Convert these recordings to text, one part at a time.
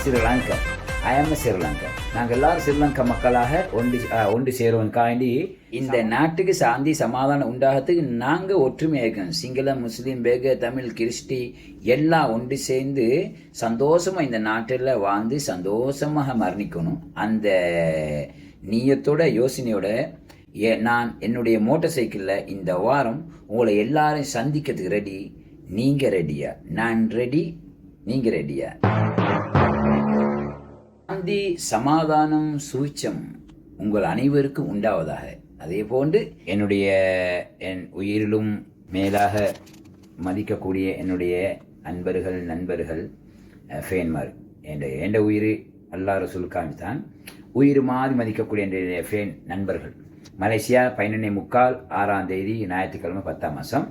ஸ்ரீலங்கா நாங்கள் எல்லாரும் ஸ்ரீலங்கா மக்களாக ஒன்று ஒன்று சேருவதற்காண்டி இந்த நாட்டுக்கு சாந்தி சமாதானம் உண்டாகிறதுக்கு நாங்கள் ஒற்றுமையாக இருக்கணும் சிங்கள முஸ்லீம் பேக தமிழ் கிறிஸ்டி எல்லாம் ஒன்று சேர்ந்து சந்தோஷமாக இந்த நாட்டில் வாழ்ந்து சந்தோஷமாக மரணிக்கணும். அந்த நீயத்தோட யோசனையோட ஏ நான் என்னுடைய மோட்டார் சைக்கிளில் இந்த வாரம் உங்களை எல்லாரையும் சந்திக்கிறதுக்கு ரெடி நீங்கள் ரெடியா நான் ரெடி நீங்கள் ரெடியா சாந்தி. சமாதானம் சூச்சம் உங்கள் அனைவருக்கும் உண்டாவதாக. அதே போன்று என்னுடைய என் உயிரிலும் மேலாக மதிக்கக்கூடிய என்னுடைய அன்பர்கள் நண்பர்கள் ஃபேன்மார். என்ற என்ற உயிர் அல்லா ரசூல் தான் உயிர் மாதிரி மதிக்கக்கூடிய என்னுடைய ஃபேன் நண்பர்கள். மலேசியா பதினொன்னே முக்கால் ஆறாம் தேதி ஞாயிற்றுக்கிழமை பத்தாம் மாதம்.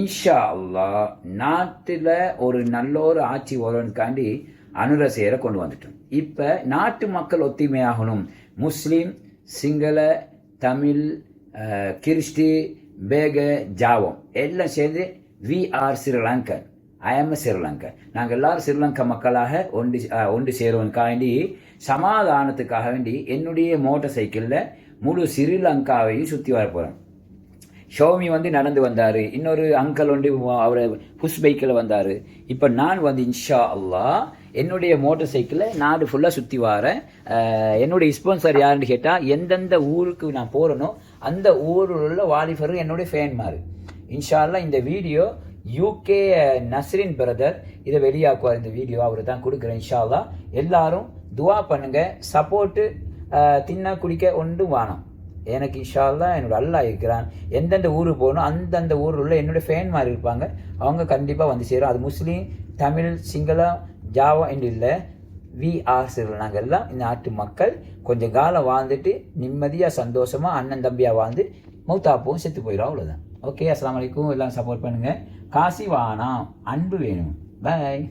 இன்ஷா அல்லாஹ் நாட்டில் ஒரு நல்ல ஒரு ஆட்சி வருவதற்காண்டி அனுரசேரை கொண்டு வந்துட்டோம். இப்போ நாட்டு மக்கள் ஒத்துமையாகணும். முஸ்லீம் சிங்கள தமிழ் கிறிஸ்டி பேக ஜாவம். எல்லாம் சேர்ந்து we are Sri Lankan I am Sri Lanka நாங்கள் எல்லாரும் ஸ்ரீலங்கா மக்களாக ஒன்று ஒன்று ஒன்று வேண்டி சமாதானத்துக்காக வேண்டி என்னுடைய மோட்டார் சைக்கிளில் முழு ஸ்ரீலங்காவையும் சுற்றி வர போகிறேன் ஷோமி வந்து நடந்து வந்தார். இன்னொரு அங்கிள் ஒன்று அவர் புஷ் பைக்கில் வந்தார். இப்போ நான் வந்து இன்ஷா அல்லாஹ் என்னுடைய மோட்டார் சைக்கிளை நாடு ஃபுல்லாக சுற்றி வரேன். என்னுடைய ஸ்பான்சர் யாருன்னு கேட்டால் எந்தெந்த ஊருக்கு நான் போகிறேனோ அந்த ஊரில் உள்ள வாலிபரும் என்னுடைய ஃபேன் மாறு இன்ஷால்லா இந்த வீடியோ யூகே நஸ்ரின் பிரதர் இதை வெளியாக்குவார். இந்த வீடியோ அவர் தான் கொடுக்குறேன் இன்ஷால்லா. எல்லாரும் துவா பண்ணுங்க. சப்போர்ட்டு தின்ன குடிக்க ஒன்றும் வானம் எனக்கு இன்ஷா என்னோடய என்னோட அல்லாஹ் இருக்கிறான். எந்தெந்த ஊருக்கு போகணும் அந்தந்த ஊரில் உள்ள என்னோட ஃபேன் மாதிரி இருப்பாங்க. அவங்க கண்டிப்பாக வந்து சேரும். அது முஸ்லீம் தமிழ் சிங்களம் ஜாவா என்று இல்லை வி ஆர் நாங்கள் எல்லாம் இந்த நாட்டு மக்கள் கொஞ்சம் காலம் வாழ்ந்துட்டு நிம்மதியாக சந்தோஷமாக அண்ணன் தம்பியாக வாழ்ந்து மௌத்தாப்போம் செத்து போயிடும் அவ்வளோதான் ஓகே அஸ்லாம் வலைக்கும் எல்லாம் சப்போர்ட் பண்ணுங்கள் காசி வானா அன்பு வேணும். பாய்